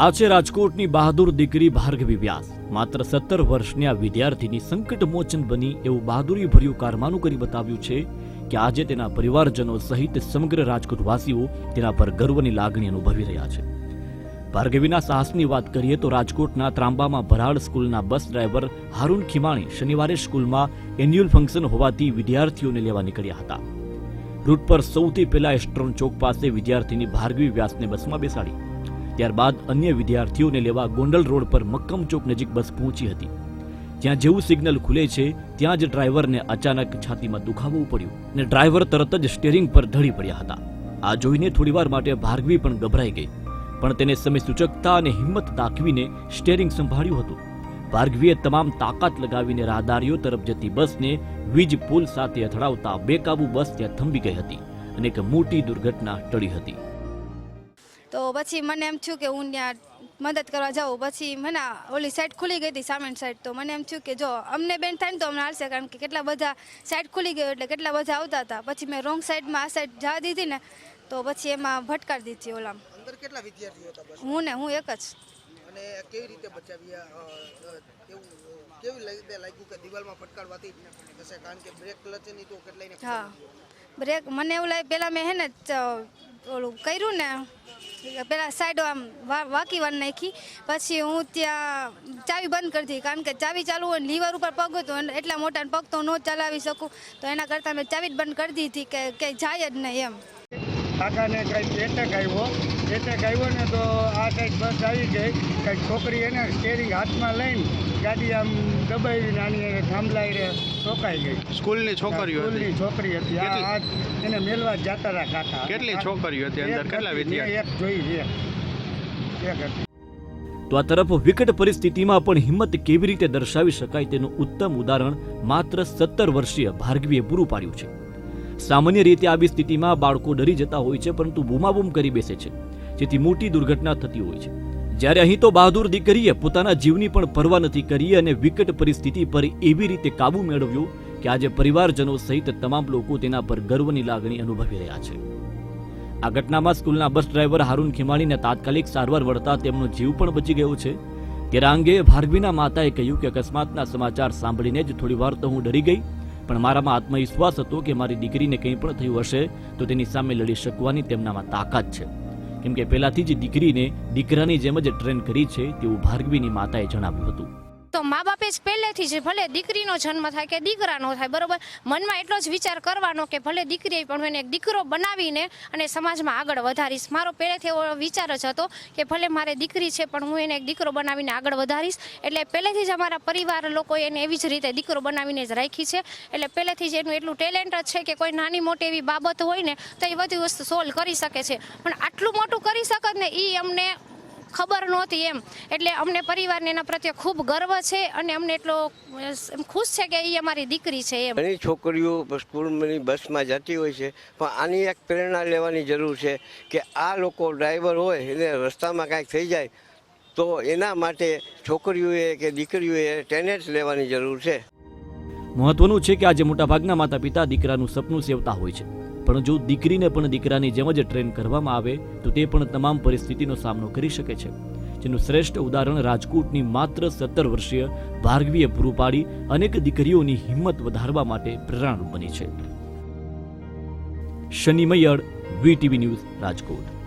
આ છે રાજકોટની બહાદુર દીકરી ભાર્ગવી વ્યાસ, માત્ર સત્તર વર્ષની આ વિદ્યાર્થીની સંકટ મોચન બની એવું બહાદુરી ભર્યું કારમાનું કરી બતાવ્યું છે કે આજે તેના પરિવારજનો સહિત સમગ્ર રાજકોટવાસીઓ તેના પર ગર્વની લાગણી અનુભવી રહ્યા છે. ભાર્ગવીના સાહસની વાત કરીએ તો રાજકોટના ત્રાંબામાં ભરાડ સ્કૂલના બસ ડ્રાઈવર હારૂન ખીમાણી શનિવારે સ્કૂલમાં એન્યુઅલ ફંક્શન હોવાથી વિદ્યાર્થીઓને લેવા નીકળ્યા હતા. રૂટ પર સૌથી પહેલા એસ્ટ્રોન ચોક પાસે વિદ્યાર્થીની ભાર્ગવી વ્યાસને બસમાં બેસાડી. ત્યારબાદ અન્ય વિદ્યાર્થીઓને લેવા ગોંડલ રોડ પર મક્કમ ચોક નજીક બસ પહોંચી હતી. જ્યાં જેવું સિગ્નલ ખુલે છે, ત્યાં જ ડ્રાઈવરને અચાનક છાતીમાં દુખાવો પડ્યું અને ડ્રાઈવર તરત જ સ્ટેરિંગ પર ઢળી પડ્યા હતા. આ જોઈને થોડીવાર માટે ભાર્ગવી પણ ગભરાઈ ગઈ, પણ તેને સમય સૂચકતા અને હિંમત દાખવીને સ્ટેરિંગ સંભાળ્યું હતું. ભાર્ગવીએ તમામ તાકાત લગાવીને રાહદારીઓ તરફ જતી બસને વીજ પુલ સાથે અથડાવતા બેકાબુ બસ ત્યાં થંભી ગઈ હતી અને એક મોટી દુર્ઘટના ટળી હતી. તો પછી મને એમ થયું કે હું ત્યાં મદદ કરવા જાઉં. પછી મને ઓલી સાઈડ ખુલી ગઈ હતી સામેની સાઈડ તો મને એમ થયું કે જો અમને બેન થાય ને તો અમને હાલશે કારણ કે કેટલા બધા સાઈડ ખુલી ગયો એટલે કેટલા બધા આવતા હતા. પછી મેં રોંગ સાઈડમાં આ સાઈડ જવા દીધી ને તો પછી એમાં ભટકાર દીધી ઓલામાં. અંદર કેટલા વિદ્યાર્થીઓ હતા હું ને હું એક જ. અને કેવી રીતે બચાવ્યા અ, અ, કેવું રીતે લાગ્યું કે દિવાલમાં ફટકારવાથી થશે? કારણ કે બ્રેક ક્લચની તો કેટલાય હા. બ્રેક મને એવું લાગે પહેલાં મેં હે ને ઓલું કર્યું ને પેલા સાઈડો આમ વાકી વાર નાખી. પછી હું ત્યાં ચાવી બંધ કરી દીધી. કારણ કે ચાવી ચાલુ હોય લીવર ઉપર પગ હતો એટલા મોટા પગ તો ન ચલાવી શકું. તો એના કરતાં મેં ચાવી જ બંધ કરી દીધી કે કે જાય જ નહીં એમ. કાકાને કંઈક એટેક આવ્યો. એટેક આવ્યો ને તો આ કંઈક બસ આવી ગઈ. કંઈક છોકરી એને સ્ટેરિંગ હાથમાં લઈને ગાડી આમ દબાવી નાની એને થાંભલાઈ રે ઠોકાઈ ગઈ. સ્કૂલની છોકરીઓ સ્કૂલની છોકરી હતી. આ? એને મેલવા જતા હતા કાકા. કેટલી છોકરીઓ હતી અંદર? કેટલા વિદ્યાર્થી? એક જોઈ એક એક હતી. તો આ તરફ વિકટ પરિસ્થિતિમાં પણ હિંમત કેવી રીતે દર્શાવી શકાય તેનું ઉત્તમ ઉદાહરણ માત્ર સત્તર વર્ષીય ભાર્ગવીએ પૂરું પાડ્યું છે. સામાન્ય રીતે આવી સ્થિતિમાં બાળકો ડરી જતા હોય છે, પરંતુ બૂમાબૂમ કરી બેસે છે. જેથી મોટી દુર્ઘટના થતી હોય છે. જ્યારે અહીં તો બહાદુર દીકરીએ પોતાના જીવની પણ પરવા નથી કરી અને વિકટ પરિસ્થિતિ પર એવી રીતે કાબુ મેળવ્યો કે આજે પરિવારજનો સહિત તમામ લોકો તેના પર ગર્વની લાગણી અનુભવી રહ્યા છે. આ ઘટનામાં સ્કૂલના બસ ડ્રાઈવર હારૂન ખીમાણીને તાત્કાલિક સારવાર વળતા તેમનો જીવ પણ બચી ગયો છે. ત્યારે અંગે ભાર્ગવીના માતાએ કહ્યું કે અકસ્માતના સમાચાર સાંભળીને જ થોડી વાર તો હું ડરી ગઈ પણ મારામાં આત્મવિશ્વાસ હતો કે મારી દીકરીને કંઈ પણ થયું હશે, તો તેની સામે લડી શકવાની તેમનામાં તાકાત છે. કેમ કે પહેલાથી જ દીકરીને દીકરાની જેમ જ ટ્રેન કરી છે તેવું ભાર્ગવીની માતાએ જણાવ્યું હતું. તો મા બાપે જ પહેલેથી જ ભલે દીકરીનો જન્મ થાય કે દીકરાનો થાય, બરોબર? મનમાં એટલો જ વિચાર કરવાનો કે ભલે દીકરી પણ એને દીકરો બનાવીને અને સમાજમાં આગળ વધારીશ. મારો પહેલેથી એવો વિચાર જ હતો કે ભલે મારે દીકરી છે, પણ હું એને એક દીકરો બનાવીને આગળ વધારીશ. એટલે પહેલેથી જ અમારા પરિવાર લોકોએ એને એવી જ રીતે દીકરો બનાવીને જ રાખી છે. એટલે પહેલેથી જ એનું એટલું ટેલેન્ટ જ છે કે કોઈ નાની મોટી એવી બાબત હોય ને, તો એ બધી વસ્તુ સોલ્વ કરી શકે છે. પણ આટલું મોટું કરી શકત ને એ અમને ખબર નહોતી એમ. એટલે અમને પરિવારને એના પ્રત્યે ખૂબ ગર્વ છે અને અમને એટલો ખુશ છે કે એ અમારી દીકરી છે એમ. ઘણી છોકરીઓ સ્કૂલની બસમાં જતી હોય છે, પણ આની એક પ્રેરણા લેવાની જરૂર છે કે આ લોકો ડ્રાઈવર હોય, એને રસ્તામાં કાંઈક થઈ જાય, તો એના માટે છોકરીઓએ કે દીકરીઓએ ટેનેટ લેવાની જરૂર છે. મહત્વનું છે કે આજે મોટાભાગના માતા પિતા દીકરાનું સપનું સેવતા હોય છે. પણ જો દીકરીને પણ દીકરાની જેમ જ ટ્રેન કરવામાં આવે, તો તે પણ તમામ પરિસ્થિતિનો સામનો કરી શકે છે. જેનું શ્રેષ્ઠ ઉદાહરણ રાજકોટની માત્ર સત્તર વર્ષીય ભાર્ગવીએ પૂરું પાડી અનેક દીકરીઓની હિંમત વધારવા માટે પ્રેરણારૂપ બની છે. Shani Maiyad VTV news Rajkot.